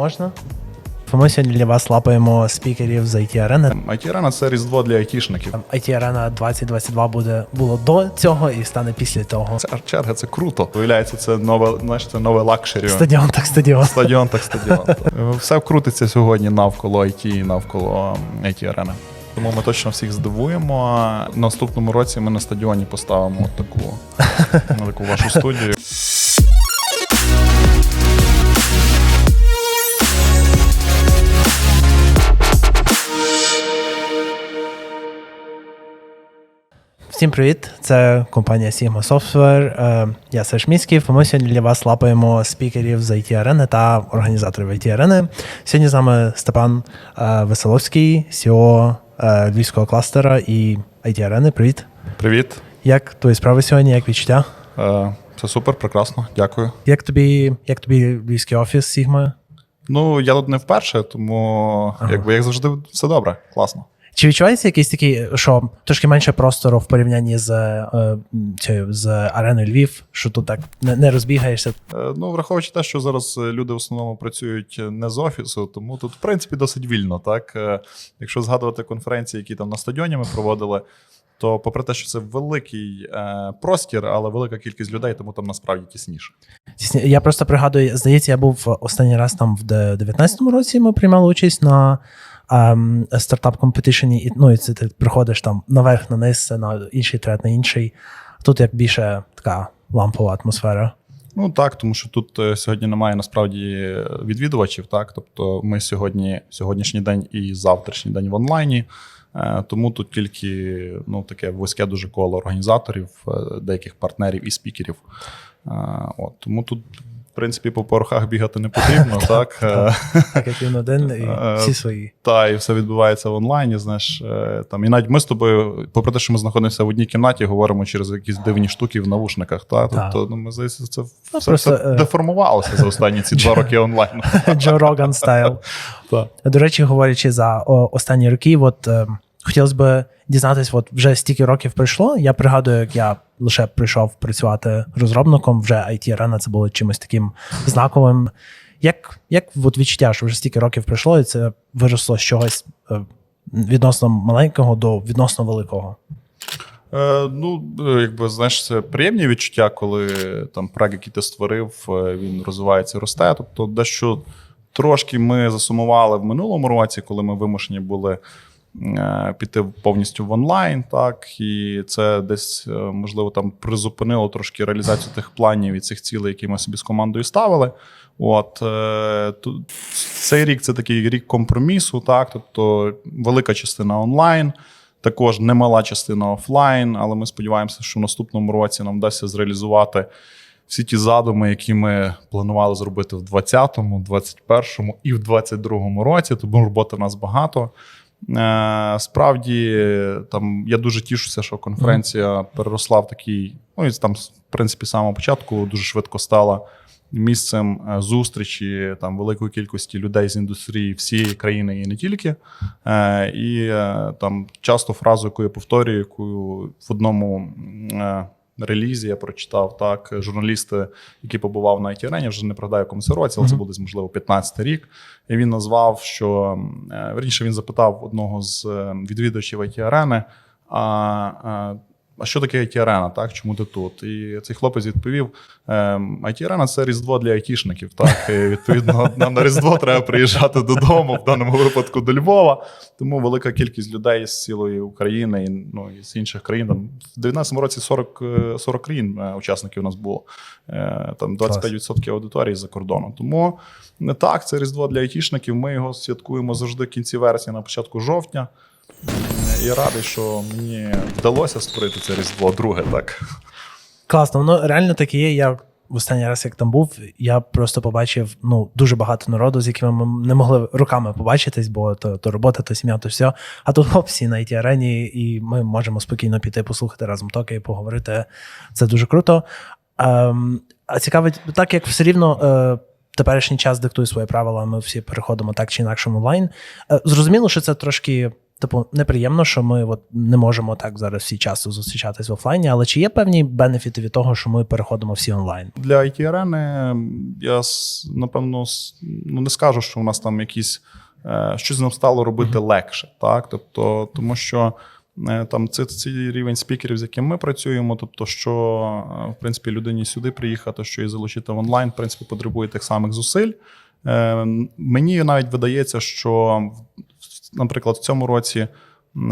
Можна? Ми сьогодні для вас лапаємо спікерів з IT Arena. IT Arena – це різдво для айтішників. IT Arena 2022 буде було до цього і стане після того. Це черга, це круто. Виявляється, це нове, знаєш, це нове лакшері. Стадіон так стадіон. Стадіон так стадіон. Все крутиться сьогодні навколо IT і навколо IT Arena. Тому ми точно всіх здивуємо. Наступному році ми на стадіоні поставимо таку, таку вашу студію. Всім привіт! Це компанія Sigma Software. Е, Я Серж Міцьків. Ми сьогодні для вас лапаємо спікерів з IT Arena та організаторів IT Arena. Сьогодні з нами Степан е, Веселовський, CEO е, Львівського кластера і IT Arena. Привіт! Привіт. Як твої справи сьогодні? Як відчуття? Це супер, прекрасно. Дякую. Як тобі, як тобі львівський офіс Sigma? Ну, я тут не вперше, тому Ага. якби як завжди, все добре, класно. Чи відчувається якийсь такий, що трошки менше простору в порівнянні з, е, цією, з ареною Львів, що тут так не, не розбігаєшся? Е, Ну, враховуючи те, що зараз е, люди в основному працюють не з офісу, тому тут, в принципі, досить вільно. Так? Е, Якщо згадувати конференції, які там на стадіоні ми проводили, то попри те, що це великий е, простір, але велика кількість людей, тому там насправді тісніше. Тісні- Я просто пригадую, здається, я був останній раз там в 19-му році. Ми приймали участь на стартап компетишені, і ну і це ти приходиш там наверх, на низ, на інший трет, на інший. Тут як більше така лампова атмосфера. Ну так, тому що тут е, сьогодні немає насправді відвідувачів. Так, тобто ми сьогодні, сьогоднішній день і завтрашній день в онлайні. Е, Тому тут тільки ну, таке вузьке дуже коло організаторів, е, деяких партнерів і спікерів. Е, От, тому тут, принципі, по порохах бігати не потрібно, так? Е, Так як він один, і Е, всі свої. Та, і все відбувається в онлайні. Знаєш, е, там, і навіть ми з тобою, попри те, що ми знаходимося в одній кімнаті, говоримо через якісь дивні штуки в навушниках. Та? Тобто, ну, ми здається, це Ну, все, деформувалося за останні ці два роки онлайну. Джо Роган стайл. До речі, говорячи за останні роки, от е, хотілося б дізнатися, от вже стільки років пройшло. Я пригадую, як я лише прийшов працювати розробником, вже IT Arena це було чимось таким знаковим. Як, як от відчуття, що вже стільки років пройшло, і це виросло з чогось е, відносно маленького до відносно великого? Е, ну, е, якби знаєш, це приємні відчуття, коли там проект, який ти створив, е, він розвивається, росте. Тобто, дещо трошки ми засумували в минулому році, коли ми вимушені були піти повністю в онлайн, так і це десь е, можливо там призупинило трошки реалізацію тих планів і цих цілей, які ми собі з командою ставили. От е, цей рік це такий рік компромісу, так тобто велика частина онлайн. Також немала частина офлайн, але ми сподіваємося, що в наступному році нам вдасться зреалізувати всі ті задуми, які ми планували зробити в 2020, 2021 і в 2022 році. Тому роботи в нас багато. Е, Справді, там я дуже тішуся, що конференція переросла в такий, ну і там, в принципі, з самого початку дуже швидко стала місцем е, зустрічі там великої кількості людей з індустрії всієї країни і не тільки. Е, І там часто фразу, яку я повторюю, яку в одному релізі я прочитав так. Журналісти, які побував на it арені вже не пригадаю, якому це році, але це буде можливо 15 рік. І він назвав, що е, верніше він запитав одного з е, відвідувачів it арени а, а, що таке it арена так? Чому ти тут? І цей хлопець відповів: it арена це Різдво для айтішників. Так, і, відповідно, нам на Різдво треба приїжджати додому, в даному випадку до Львова. Тому велика кількість людей з цілої України і ну, з інших країн. Там, в 19-му році 40, е, 40 країн е, учасників у нас було. Е, Там 25% аудиторії з-за кордону. Тому не так, це Різдво для айтішників. Ми його святкуємо завжди в кінці вересня, на початку жовтня. І радий, що мені вдалося створити це Різдво друге, так. Класно, воно реально таке є. Я в останній раз, як там був, я просто побачив ну, дуже багато народу, з якими ми не могли руками побачитись, бо то, то робота, то сім'я, то все. А тут хоп, всі на it арені, і ми можемо спокійно піти, послухати разом токи і поговорити. Це дуже круто. Ем, а цікавить, так як все рівно. Е, Теперішній час диктує свої правила, ми всі переходимо так чи інакше онлайн. Е, Зрозуміло, що це трошки типу, неприємно, що ми от не можемо так зараз всі часто зустрічатись в офлайні, але чи є певні бенефіти від того, що ми переходимо всі онлайн? Для it арени я напевно ну, не скажу, що у нас там якісь е, щось нам стало робити легше, так тобто, тому що. е, Там це цей рівень спікерів, з яким ми працюємо. Тобто, що е, в принципі людині сюди приїхати, що і залучити в онлайн, в принципі, потребує тих самих зусиль. Мені навіть видається, що наприклад, в цьому році.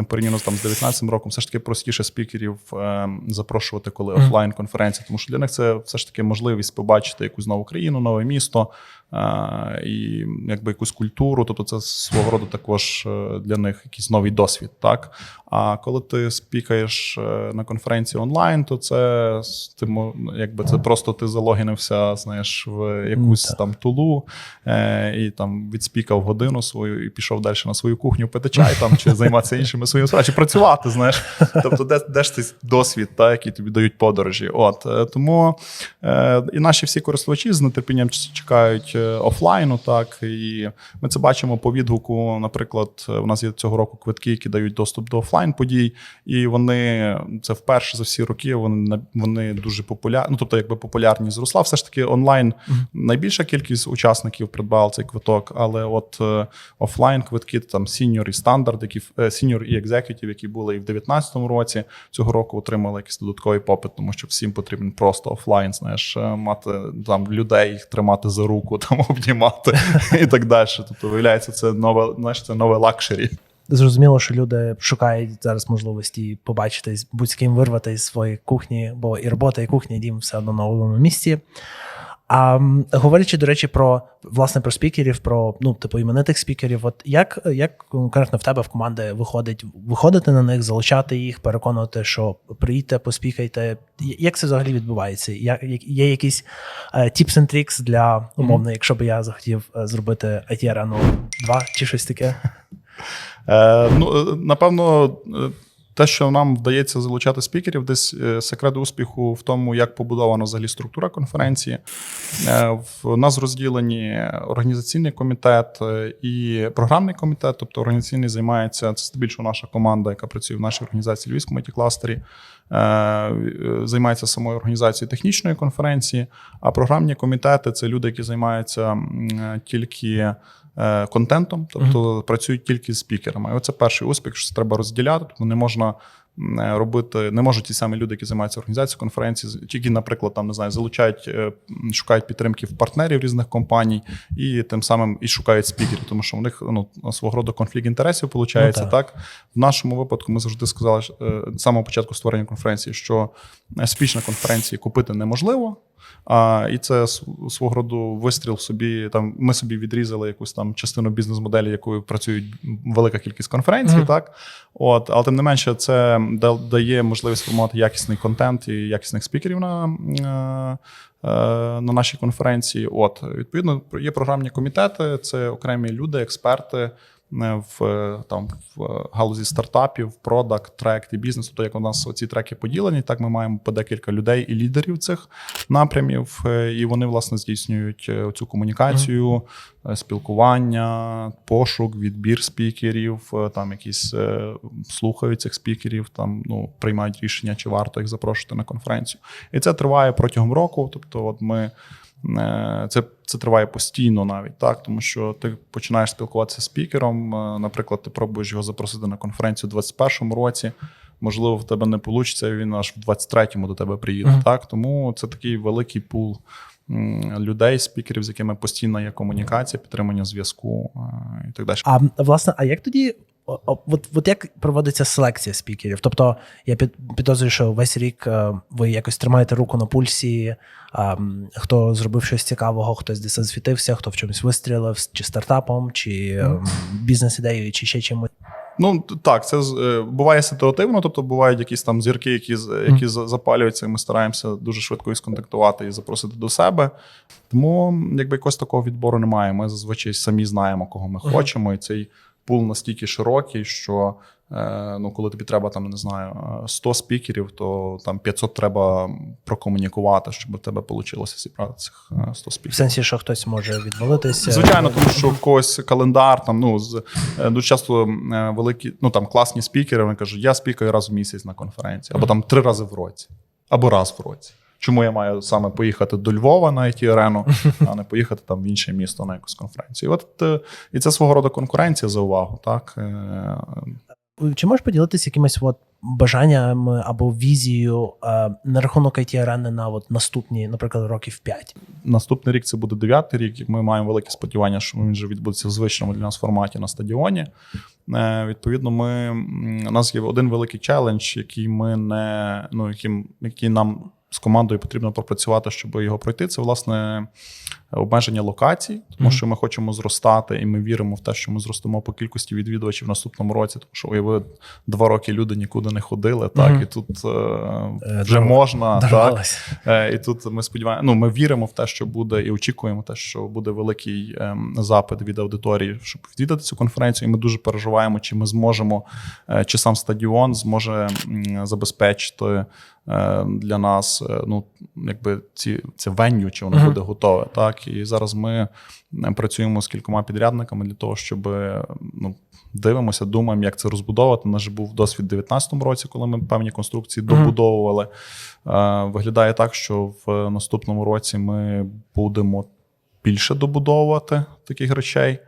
Порівняно з там з 19 роком, все ж таки простіше спікерів е, запрошувати, коли офлайн конференція, тому що для них це все ж таки можливість побачити якусь нову країну, нове місто е, і якби якусь культуру. Тобто, це свого роду також е, для них якийсь новий досвід. Так а коли ти спікаєш на конференції онлайн, то це ти якби це просто ти залогінився, знаєш, в якусь там тулу е, і там відспікав годину свою і пішов далі на свою кухню пити чай там чи займатися іншими своїми справами, чи працювати. Знаєш, тобто, де, де ж цей досвід, та, який тобі дають подорожі. От е, тому е, і наші всі користувачі з нетерпінням чекають е, офлайну. Так і ми це бачимо по відгуку. Наприклад, е, у нас є цього року квитки, які дають доступ до офлайн подій, і вони це вперше за всі роки. Вони вони дуже популярні. Ну тобто, якби популярність зросла. Все ж таки, онлайн найбільша кількість учасників придбала цей квиток, але от е, офлайн квитки там сіньор і стандарт, які е, сіньор і екзекютів, які були і в 2019 році, цього року отримали якийсь додатковий попит, тому що всім потрібен просто офлайн, знаєш, е, мати там людей, їх тримати за руку, там обнімати і так далі. Тобто, виявляється, це нове, знаєш, це нове лакшері. Зрозуміло, що люди шукають зараз можливості побачитись, будь-ким вирвати із своєї кухні, бо і робота, і кухня, і дім все одно на одному місці. А говорячи, до речі, про власне про спікерів, про ну, типу іменитих спікерів, от як, як конкретно в тебе в команди виходить виходити на них, залучати їх, переконувати, що приїдьте, поспікайте. Як це взагалі відбувається? Я, як- є якісь е, tips and tricks для умовно, якщо б я захотів е, зробити IT арену 2 чи щось таке? Е, ну, е, напевно, те, що нам вдається залучати спікерів, десь е, секрет успіху в тому, як побудована взагалі структура конференції. Е, В нас розділені організаційний комітет е, і програмний комітет. Тобто організаційний займається це здебільшого наша команда, яка працює в нашій організації Львівському it кластері. Займається самою організацією технічної конференції, а програмні комітети це люди, які займаються тільки контентом, тобто працюють тільки з спікерами. І оце перший успіх, що це треба розділяти. Тобто не можна е, робити, не можуть ті самі люди, які займаються організацією конференції, тільки, наприклад, там не знаю, залучають, е, шукають підтримки в партнерів різних компаній і тим самим і шукають спікерів, тому що у них ну свого роду конфлікт інтересів виходить. Ну, так. так в нашому випадку ми завжди сказали е, з самого початку створення конференції, що е, спіч на конференції купити неможливо. А, і це свого роду вистріл в собі. Там ми собі відрізали якусь там частину бізнес-моделі, якою працюють велика кількість конференцій, Мгм. так от, але тим не менше, це дає можливість формувати якісний контент і якісних спікерів на, е, е, на нашій конференції. От відповідно, є програмні комітети, це окремі люди, експерти. Е, В е, там в галузі стартапів, продакт, трек і бізнес. Тобто, як у нас ці треки поділені, так ми маємо по декілька людей і лідерів цих напрямів, е, і вони власне здійснюють е, цю комунікацію, е, спілкування, пошук, відбір спікерів, е, там якісь е, слухають цих спікерів, там ну приймають рішення, чи варто їх запрошувати на конференцію. І це триває протягом року. Тобто, от ми. Е, Це, це триває постійно навіть так, тому що ти починаєш спілкуватися з спікером. е, Наприклад, ти пробуєш його запросити на конференцію у 2021 році. Можливо, в тебе не вийде, він аж в 23-му до тебе приїде. Мгм. Так, тому це такий великий пул людей, спікерів, з якими постійно є комунікація, підтримання зв'язку е, і так далі. А власне, а як тоді? От, от як проводиться селекція спікерів? Тобто, я під, підозрюю, що весь рік е, ви якось тримаєте руку на пульсі, хто зробив щось цікавого, хтось десь засвітився, хто в чомусь вистрілив, чи стартапом, чи ем, бізнес-ідеєю, чи ще чимось. Ну так, це е, буває ситуативно, тобто бувають якісь там зірки, які, які за- запалюються, і ми стараємося дуже швидко їх сконтактувати і запросити до себе. Тому якби якогось такого відбору немає. Ми зазвичай самі знаємо, кого ми Мгм. хочемо, і цей пул настільки широкий, що Е, Ну, коли тобі треба там, не знаю, е, 100 спікерів, то там 500 треба прокомунікувати, щоб у тебе вийшло зібрати цих е, 100 В спікерів. сенсі, що хтось може відвалитися. Звичайно, тому що в когось календар там ну з е, дуже часто е, великі, ну там класні спікери. Вони кажуть, я спікаю раз в місяць на конференції, або там три рази в році, або раз в році. Чому я маю саме поїхати до Львова на it арену, а не поїхати там в інше місто на якусь конференцію? От е, і це свого роду конкуренція за увагу, так Е, Чи можеш поділитися якимись от бажаннями або візією е, на рахунок it арени на от наступні, наприклад, років 5? Наступний рік це буде дев'ятий рік. Ми маємо велике сподівання, що він вже відбудеться в звичному для нас форматі на стадіоні. Е, Відповідно, ми у нас є один великий челендж, який ми не ну, яким, який нам з командою потрібно пропрацювати, щоб його пройти. Це власне обмеження локацій, тому Мгм. що ми хочемо зростати, і ми віримо в те, що ми зростемо по кількості відвідувачів в наступному році. Тому що уяви, два роки люди нікуди не ходили, так Мгм. і тут е, Е, вже дорва- можна так. Е, І тут ми сподіваємося, ну ми віримо в те, що буде, і очікуємо те, що буде великий ем, запит від аудиторії, щоб відвідати цю конференцію. І ми дуже переживаємо, чи ми зможемо, е, чи сам стадіон зможе м, забезпечити е, для нас е, ну, якби ці це веню, чи воно Мгм. буде готове. Так і зараз ми е, працюємо з кількома підрядниками для того, щоб е, ну. Дивимося, думаємо, як це розбудовувати. У нас же був досвід у 2019 році, коли ми певні конструкції добудовували. Е, Виглядає так, що в наступному році ми будемо більше добудовувати таких речей.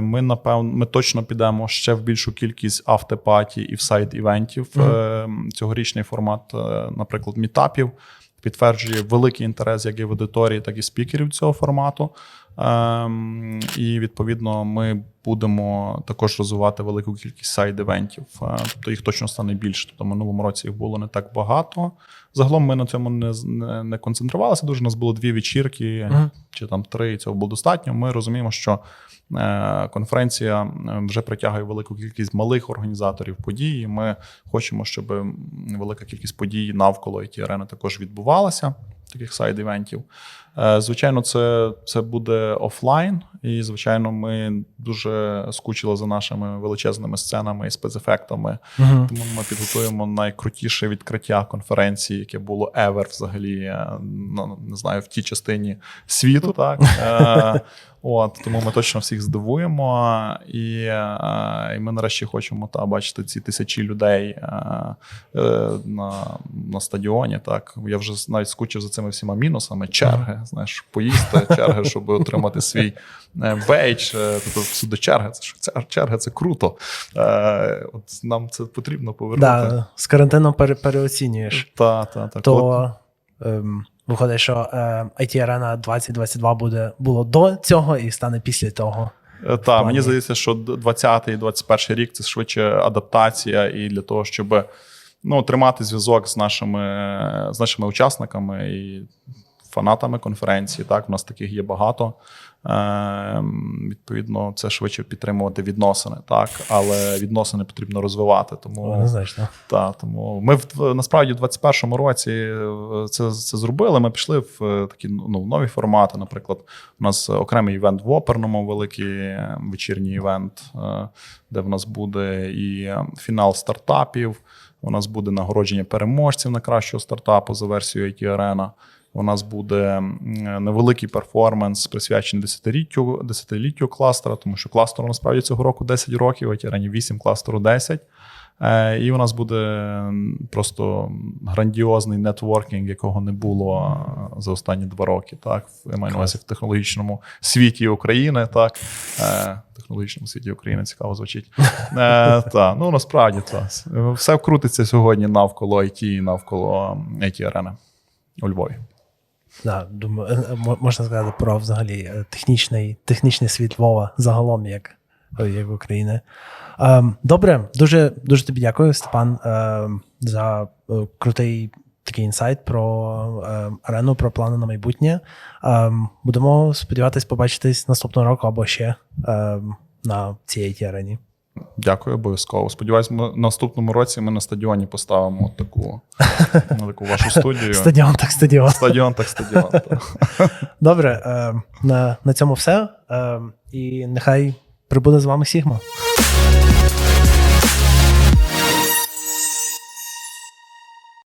Ми напевно, ми точно підемо ще в більшу кількість автопаті і в сайт івентів. Мгм. Е, Цьогорічний формат, наприклад, мітапів підтверджує великий інтерес як і в аудиторії, так і спікерів цього формату. Ем, І відповідно ми будемо також розвивати велику кількість сайд-івентів. Е, Тобто їх точно стане більше. Тобто в минулому році їх було не так багато. Загалом ми на цьому не, не, не концентрувалися. Дуже у нас було дві вечірки Мгм. чи там три. і Цього було достатньо. Ми розуміємо, що е, конференція вже притягує велику кількість малих організаторів подій. і Ми хочемо, щоб велика кількість подій навколо it арени також відбувалася. Таких сайд-івентів. Е, Звичайно, це, це буде офлайн, і звичайно, ми дуже скучили за нашими величезними сценами і спецефектами. Мгм. Тому ми підготуємо найкрутіше відкриття конференції, яке було ever взагалі, е, не знаю, в тій частині світу. Так Е, от тому ми точно всіх здивуємо, і, е, і ми нарешті хочемо та бачити ці тисячі людей е, е, на, на стадіоні. Так я вже навіть скучив за цими всіма мінусами. Черги, знаєш, поїсти, черги, щоб отримати свій бейдж. Тобто всюди черги. Це ж це черги, це круто. От нам це потрібно повернути. Да, з карантином пере, переоцінюєш. Та, та, та. Коли- То ем, виходить, що е, IT арена 2022 буде було до цього і стане після того. Так, мені здається, що 20 і 21 рік це швидше адаптація і для того, щоб ну, тримати зв'язок з нашими, з нашими учасниками і фанатами конференції. Так, у нас таких є багато. Е, відповідно, це швидше підтримувати відносини, так, але відносини потрібно розвивати. Тому Однозначно. та, тому ми в насправді в 21-му році е, це, це зробили. Ми пішли в е, такі ну, в нові формати. Наприклад, у нас окремий івент в оперному, великий е, вечірній івент, е, де в нас буде і е, фінал стартапів. У нас буде нагородження переможців на кращого стартапу за версією IT Arena. У нас буде невеликий перформанс, присвячений десятиліттю, десятиліттю кластера, тому що кластеру насправді цього року 10 років, а Arena 8, кластеру 10. Е, І у нас буде просто грандіозний нетворкінг, якого не було е, за останні два роки. Так, я маю на увазі в технологічному світі України. Так, Е, в технологічному світі України цікаво звучить. Та, ну насправді та. все крутиться сьогодні навколо IT, навколо it арени у Львові. Да, думаю, е, е, мо- можна сказати про взагалі е, технічний, технічний світ Львова загалом, як, як України. Ем, добре, дуже, дуже тобі дякую, Степан, ем, за крутий такий інсайт про ем, арену, про плани на майбутнє. Ем, будемо сподіватись побачитись наступного року або ще на цій арені. Дякую, обов'язково. Сподіваюсь, ми наступному році ми на стадіоні поставимо от таку, на таку вашу студію. Стадіон так стадіон. Стадіон, так стадіон. Добре, ем, на, на цьому все. Ем, і нехай прибуде з вами Сігма.